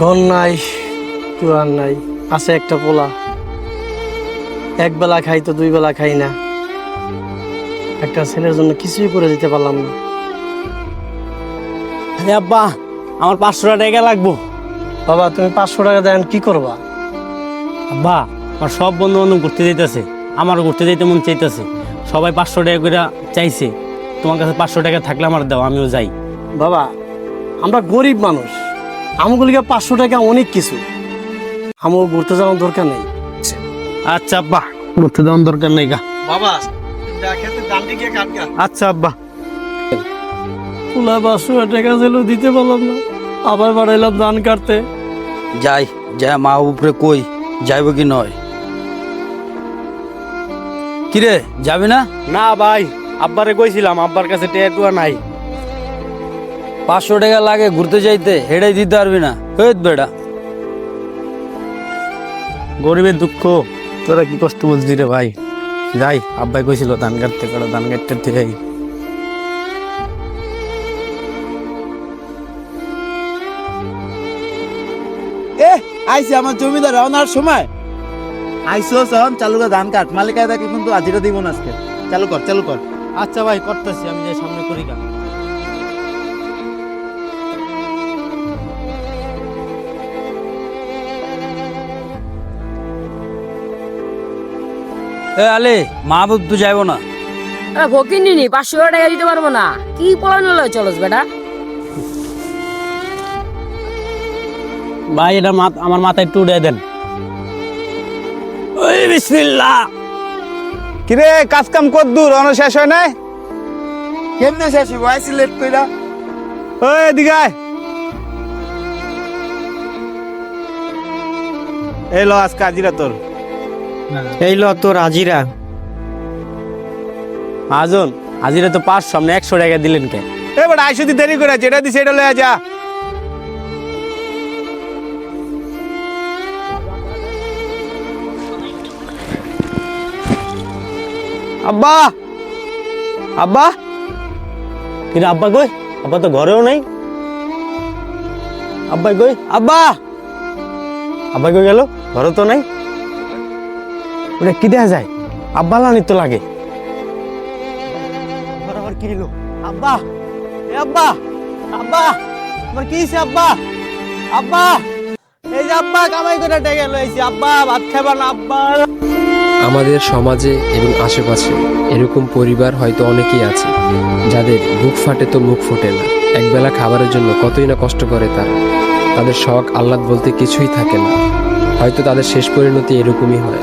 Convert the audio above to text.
ঘর নাই কুয়ার নাই আছে একটা পোলা। এক বেলা খাই তো দুই বেলা খাই না। একটা ছেলের জন্য কিছুই করে দিতে পারলাম না। আরে আব্বা আমার পাঁচশো টাকা লাগবো। বাবা তুমি পাঁচশো টাকা দেন কি করবা? আব্বা আমার সব বন্ধু বান্ধব ঘুরতে যেতেছে আমারও ঘুরতে যেতে মন চাইতেছে। সবাই পাঁচশো টাকা করে চাইছে। তোমার কাছে পাঁচশো টাকা থাকলে আমার দাও আমিও যাই। বাবা আমরা গরিব মানুষ। আমগুলিকে পাঁচশো টাকা অনেক কিছু। আমও ঘুরতে যাওয়ার দরকার নেই। আচ্ছা আব্বা ঘুরতে যাওয়ার দরকার নেই গা। বাবা আচ্ছা আব্বা। পোলা পাঁচশো টাকা দিতে পারলাম না। আবার বাড়াইলাম ধান কাটতে। যাই যা মা উপরে কই যাইব কি নয়। কিরে যাবি না? না ভাই আব্বারে কইছিলাম আব্বার কাছে টেটুয়া নাই। পাঁচশো টাকা লাগে ঘুরতে যাইতে হেডাই দিতে পারবি না। হইত বেটা? গরিবের দুঃখ তোরা কি কষ্ট বলছিস রে ভাই? যাই আব্বাই কইছিল ধান কাটতে কাটো ধান কাটতে এ আইসি আমার জমিদার রওনার সময়। আইসো সহন চালু করে ধান কাট। মালিকায় তাকে কিন্তু আজিরা দিব না আজকে। চালু কর চালু কর। আচ্ছা ভাই করতেছি আমি যাই সামনে করি গা। এ আলে মাহবুব তো যাইব না। আরে নিনি পাঁচশো টাকা দিতে পারব না। কি পড়ানো লয় চলস বেটা? ভাই এটা আমার মাথায় একটু উড়ে দেন। ওই বিসমিল্লাহ। কিরে কাজ কাম কর দূর অন শেষ হয় নাই? কেমনে শেষ হইব? আইসি লেট কইরা। ওই আয়। এই লো আজকে আজিরা তোর। এই ল তোর হাজিরা আজন হাজিরা তো পাঁচশো সামনে একশো টাকা দিলেন কে? এ বড় আইসো দি দেরি করে যেটা দিছে এটা লয়ে যা। আব্বা! আব্বা! কিন্তু আব্বা কই? আব্বা তো ঘরেও নাই। আব্বাই কই? আব্বা! আব্বাই কই গেল? ঘরে তো নাই। ওটা কি দেখা যায়? আব্বা লানি তো লাগে। কি হলো আব্বা! এ আব্বা! আব্বা! আমার কি হইছে আব্বা? আব্বা! এই যে আব্বা কামাই করে ডেকে লইছি আব্বা ভাত খাবার না আব্বা। আমাদের সমাজে এবং আশেপাশে এরকম পরিবার হয়তো অনেকেই আছে যাদের বুক ফাটে তো মুখ ফোটে না। একবেলা খাবারের জন্য কতই না কষ্ট করে তারা। তাদের শখ আহ্লাদ বলতে কিছুই থাকে না। হয়তো তাদের শেষ পরিণতি এরকমই হয়।